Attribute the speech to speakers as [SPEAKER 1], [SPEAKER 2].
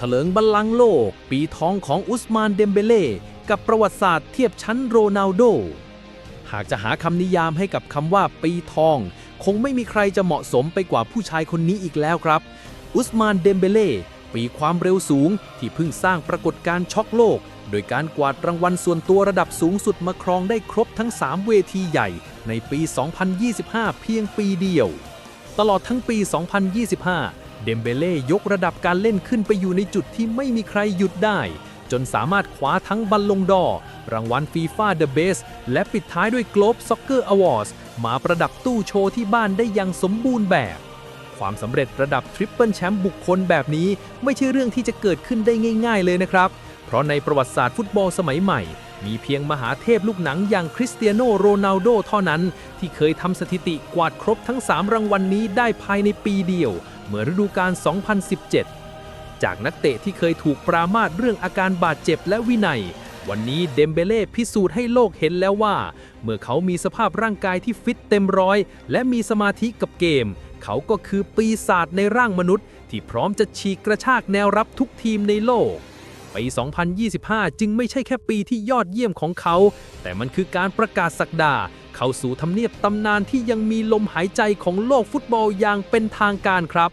[SPEAKER 1] ถลิงบัลลังก์โลก ปีทองของอุสมานเดมเบเล่กับประวัติศาสตร์เทียบชั้นโรนัลโด หากจะหาคำนิยามให้กับคำว่าปีทอง คงไม่มีใครจะเหมาะสมไปกว่าผู้ชายคนนี้อีกแล้วครับ อุสมานเดมเบเล่ปีความเร็วสูงที่เพิ่งสร้างปรากฏการณ์ช็อกโลก โดยการกวาดรางวัลส่วนตัวระดับสูงสุดมาครองได้ครบทั้ง 3 เวทีใหญ่ ในปี 2025 เพียงปีเดียว ตลอดทั้งปี 2025 เดมเบเล่ยกระดับการเล่นขึ้นไปอยู่ในจุดที่ไม่มีใครหยุดได้ จนสามารถคว้าทั้งบัลลงดอร์รางวัลฟีฟ่าเดอะเบสและปิดท้ายด้วย Globe Soccer Awards มาประดับตู้โชว์ที่บ้านได้อย่างสมบูรณ์แบบ ความสำเร็จระดับทริปเปิลแชมป์บุคคลแบบนี้ ไม่ใช่เรื่องที่จะเกิดขึ้นได้ง่าย ๆ เลยนะครับ เพราะในประวัติศาสตร์ฟุตบอลสมัยใหม่มีเพียงมหาเทพลูกหนังอย่างคริสเตียโนโรนัลโดเท่านั้น ที่เคยทำสถิติกวาดครบทั้ง 3 รางวัลนนี้ได้ภายในปีเดียว เมื่อฤดูกาล 2017 จากนักเตะที่เคยถูกปรามาสเรื่องอาการบาดเจ็บและวินัย วันนี้เดมเบเล่พิสูจน์ให้โลกเห็นแล้วว่า เมื่อเขามีสภาพร่างกายที่ฟิตเต็มร้อย และมีสมาธิกับเกม เขาก็คือปีศาจในร่างมนุษย์ ที่พร้อมจะฉีกกระชากแนวรับทุกทีมในโลกปี 2025 จึงไม่ใช่แค่ปีที่ยอดเยี่ยมของเขา แต่มันคือการประกาศสักดา เข้าสู่ทำเนียบตำนานที่ยังมีลมหายใจของโลกฟุตบอลอย่างเป็นทางการครับ